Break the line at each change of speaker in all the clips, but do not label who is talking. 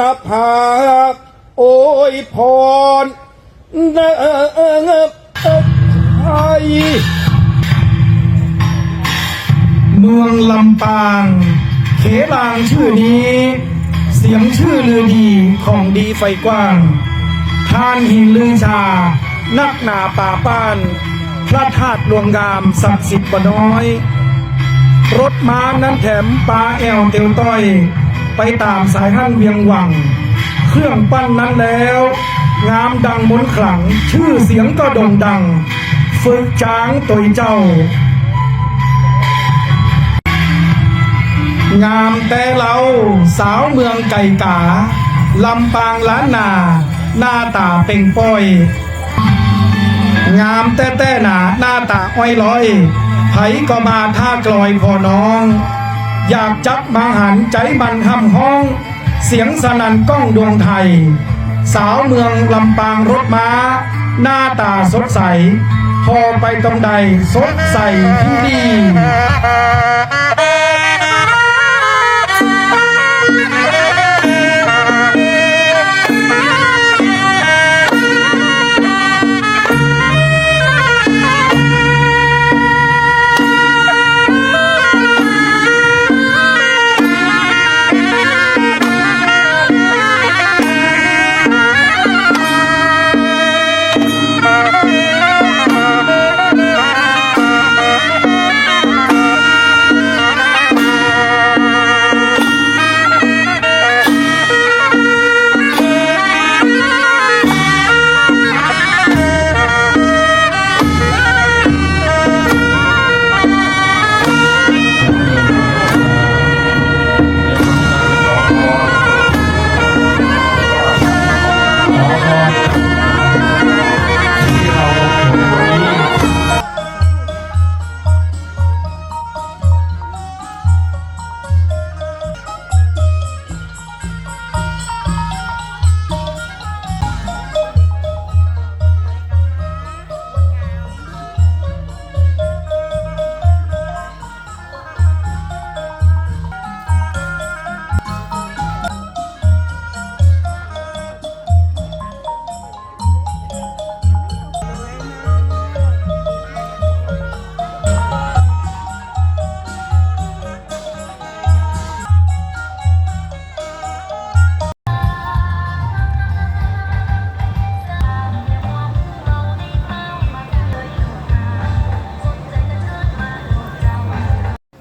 นภาโอ้ยพรเนบไทย
เมืองลำปาง เขบางชื่อนี้ เสียงชื่อลือดีของดีไฟกว้างท่านหินลือชา นักหนาป่าป้าน พระธาตุหลวงงามศักดิ์สิทธิ์บ่น้อย รถม้านั้นแถมปลาแอวเตียวต้อย ไปตามสายหั่นเวียงหวัง เครื่องปั้นนั้นแล้ว งามดังมนขลัง ชื่อเสียงก็โด่งดัง ฝึกช้างตัวเจ้า งามแต่เราสาวเมืองไก่กาลำปางล้านนา หน้าตาเป่งป้อย งามแต่แต่หนาหน้าตาอ้อยลอยไผก็มาท่ากลอยพอน้อง อยากจับมาหันใจมันห้ำห้อง เสียงสนั่นก้องดวงไทย สาวเมืองลำปางรถม้า หน้าตาสดใส พอไปตรงใดสดใสที่ดี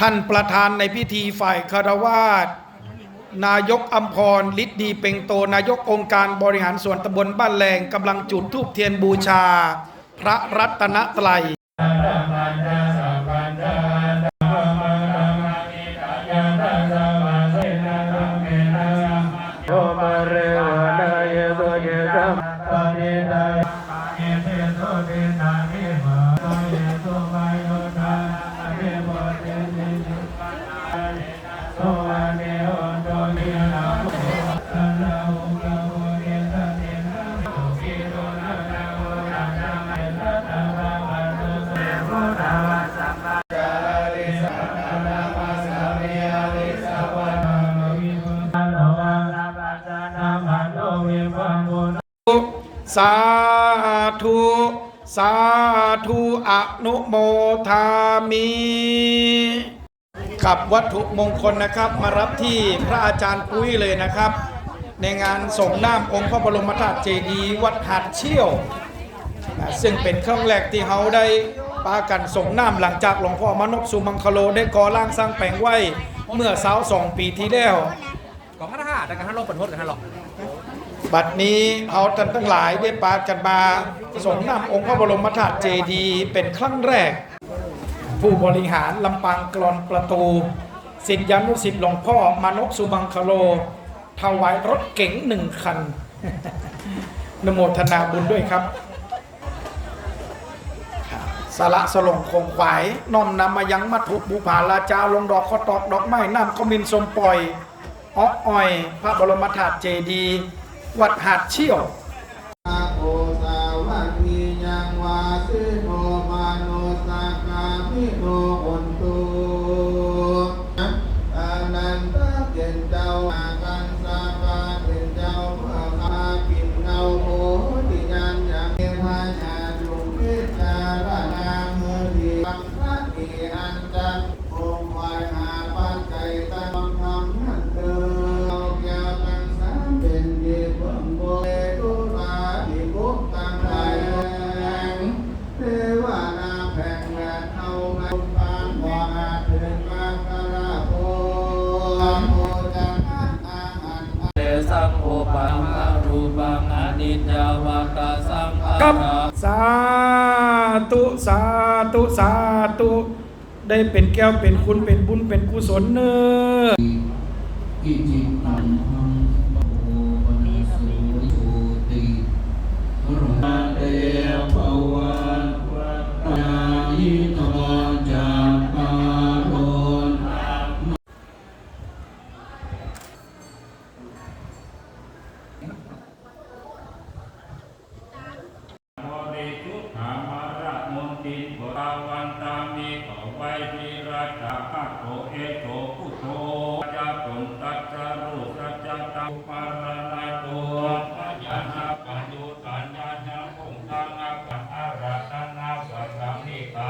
ท่านประธานในพิธีฝ่ายคารวาสนายกอัมพรฤทธิ์ดีเป่งโต นายกองค์การบริหารส่วนตำบลบ้านแรงกำลังจุดธูปเทียนบูชา พระรัตนตรัย สาธุสาธุอนุโมทามิกับวัตถุมงคลนะครับมารับที่พระอาจารย์ปุ้ยเลยนะครับ ในงานส่งน้ำองค์พระบรมธาตุเจดีย์วัดหัดเชี่ยว ซึ่งเป็นครั้งแรกที่เขาได้ปากันส่งน้ำหลังจากหลวงพ่อมนพสุมังคโลได้ก่อร่างสร้างแปลงไว้เมื่อสาวสองปีที่แล้ว
ก่อพัฒนาตุแต่การฮัลโหลเปิดโทษกันฮัลโหล
บัดนี้เอาท่านทั้งหลายได้ปากันมาส่งนำองค์พระบรมธาตุเจดีย์เป็นครั้งแรก ผู้บริหารลำปางกรอนประตูสิทธิานุสิทธิ์หลวงพ่อมานพสุบังคโลถวายรถเก๋งหนึ่งคันนโมทนาบุญด้วยครับสาระสลงคงขวายน้อมนำมายังมัทุบูผาลาจาลงดอกข้อตอกดอกไม้น้ำขมินสมปล่อยอ้ออ้อย พระบรมธาตุเจดีย์ วัดหาดเชี่ยว
โอสาวัคคียังวาสิโมมาโนสากามิโน
กาสังขา
กับ
รา
สาธุสาธุสาธุได้เป็นแก้วเป็นคุณเป็นบุญเป็นกุศลเนอ
รุ
สัจจตังปารณาตัวพยานาปัญญูตัญญาญาคงตังอาปันอาราธนาสัพพังนิกา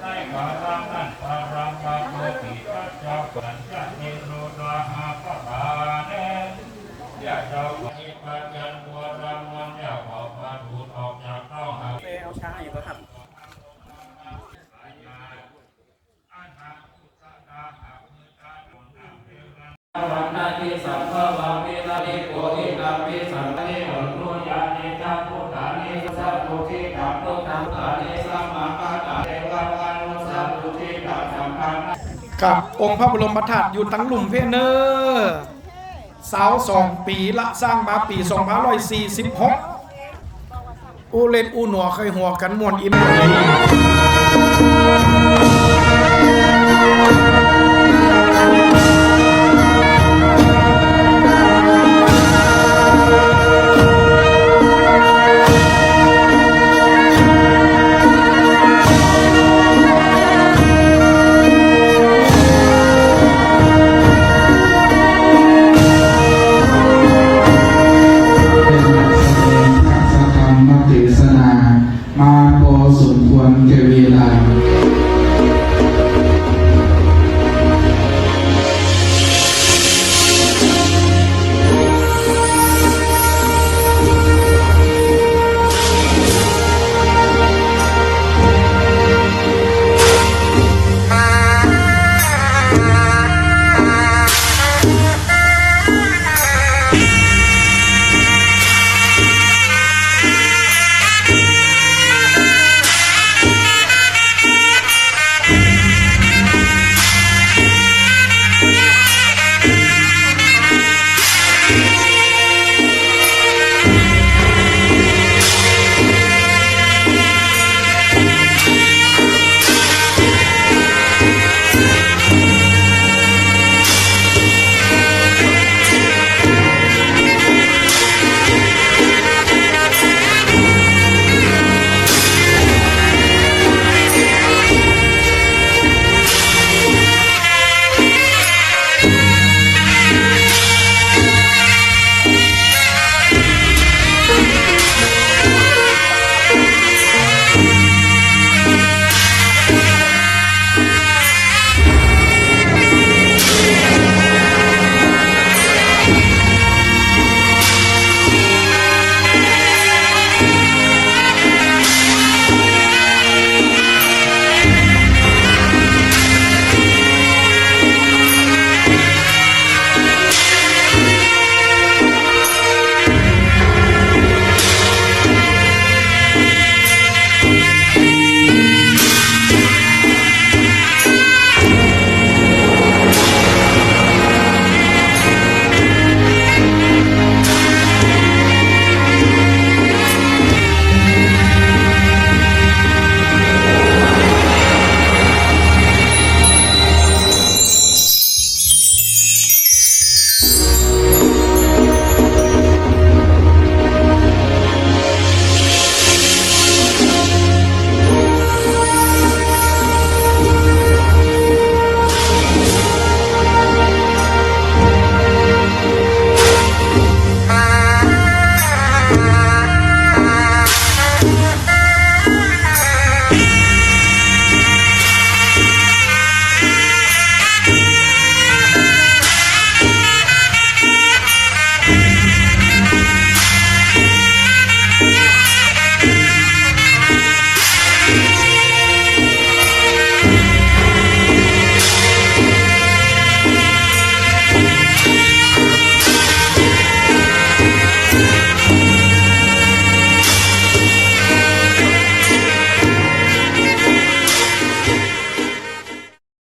ในกาลังนั้นปารังกาโตปิตัจจาปัญจนิโรธาหาปะทาเนย่าเจ้าปฏิปัญญาตัวรางวัลอย่าขอพาดูออกจากเต้าหา
เอาช้าอยู่ครับ
กั
บองค์พระบรมธาตุอยู่ตั้งหลุมเพเนอร์สาวสองปีละสร้างมาปี2546อูเล่นอูหนัวเคยหัวกันมวนอิมเลย
มาพอสมควรแก่เวลา